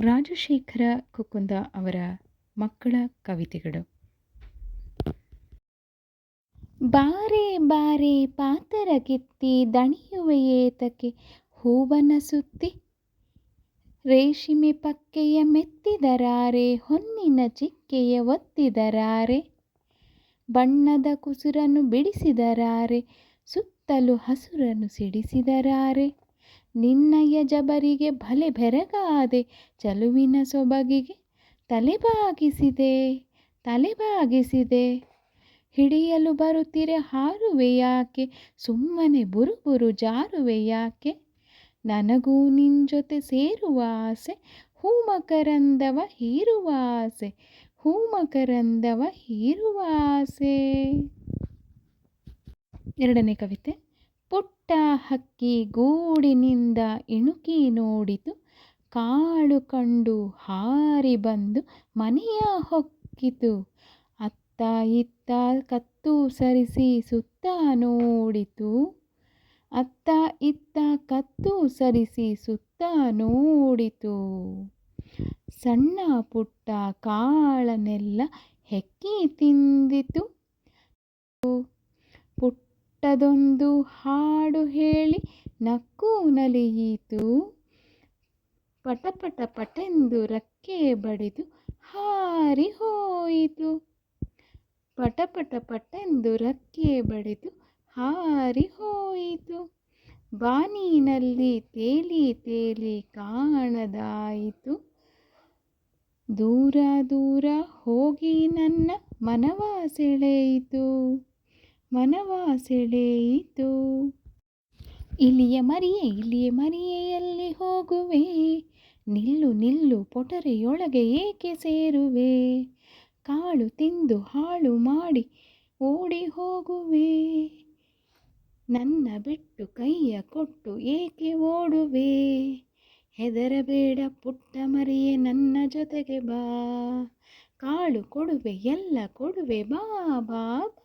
ರಾಜಶೇಖರ ಕುಕುಂದ ಅವರ ಮಕ್ಕಳ ಕವಿತೆಗಳು. ಬಾರೆ ಬಾರೆ ಪಾತರ ಕಿತ್ತಿ ದಣಿಯುವೆಯೇತಕ್ಕೆ ಹೂವನ ಸುತ್ತಿ? ರೇಷ್ಮೆ ಪಕ್ಕೆಯ ಮೆತ್ತಿದರಾರೆ, ಹೊನ್ನಿನ ಚಿಕ್ಕೆಯ ಒತ್ತಿದರಾರೆ? ಬಣ್ಣದ ಕುಸುರನ್ನು ಬಿಡಿಸಿದರಾರೆ, ಸುತ್ತಲೂ ಹಸುರನ್ನು ಸಿಡಿಸಿದರಾರೆ? ನಿನ್ನಯ ಜಬರಿಗೆ ಭಲೆ ಬೆರಗಾದೆ, ಚಲುವಿನ ಸೊಬಗಿಗೆ ತಲೆಬಾಗಿಸಿದೆ ತಲೆಬಾಗಿಸಿದೆ ಹಿಡಿಯಲು ಬರುತ್ತಿರೆ ಹಾರುವೆ ಯಾಕೆ, ಸುಮ್ಮನೆ ಬುರುಬುರು ಜಾರುವೆ ಯಾಕೆ? ನನಗೂ ನಿನ್ ಜೊತೆ ಸೇರುವ ಆಸೆ, ಹೂಮಕರಂದವ ಹೀರುವ ಆಸೆ, ಹೂಮಕರಂದವ ಹೀರುವ ಆಸೆ. ಎರಡನೇ ಕವಿತೆ. ಪುಟ್ಟ ಹಕ್ಕಿ ಗೂಡಿನಿಂದ ಇಣುಕಿ ನೋಡಿತು. ಕಾಳು ಕಂಡು ಹಾರಿ ಬಂದು ಮನೆಯ ಹೊಕ್ಕಿತು. ಅತ್ತ ಇತ್ತ ಕತ್ತು ಸರಿಸಿ ಸುತ್ತ ನೋಡಿತು. ಅತ್ತ ಇತ್ತ ಕತ್ತು ಸರಿಸಿ ಸುತ್ತ ನೋಡಿತು. ಸಣ್ಣ ಪುಟ್ಟ ಕಾಳನೆಲ್ಲ ಹೆಕ್ಕಿ ತಿಂದಿತು. ಪುಟ್ಟದೊಂದು ಹಾಡು ಹೇಳಿ ನಕ್ಕು ನಲಿಯಿತು. ಪಟಪಟ ಪಟೆಂದು ರಕ್ಕೆ ಬಡಿದು ಹಾರಿ ಹೋಯಿತು. ಪಟಪಟ ಪಟೆಂದು ರಕ್ಕೆ ಬಡಿದು ಹಾರಿ ಹೋಯಿತು. ಬಾನಿನಲ್ಲಿ ತೇಲಿ ತೇಲಿ ಕಾಣದಾಯಿತು. ದೂರ ದೂರ ಹೋಗಿ ನನ್ನ ಮನವ ಸೆಳೆಯಿತು ಮನವ ಸೆಳೆಯಿತು ಇಲಿಯ ಮರಿಯೇ ಇಲಿಯ ಮರಿಯೆಯಲ್ಲಿ ಹೋಗುವೆ? ನಿಲ್ಲು ನಿಲ್ಲು, ಪೊಟರೆಯೊಳಗೆ ಏಕೆ ಸೇರುವೆ? ಕಾಳು ತಿಂದು ಹಾಳು ಮಾಡಿ ಓಡಿ ಹೋಗುವೆ. ನನ್ನ ಬಿಟ್ಟು ಕೈಯ ಕೊಟ್ಟು ಏಕೆ ಓಡುವೆ? ಹೆದರಬೇಡ ಪುಟ್ಟ ಮರಿಯೇ, ನನ್ನ ಜೊತೆಗೆ ಬಾ. ಕಾಳು ಕೊಡುವೆ, ಎಲ್ಲ ಕೊಡುವೆ, ಬಾ ಬಾ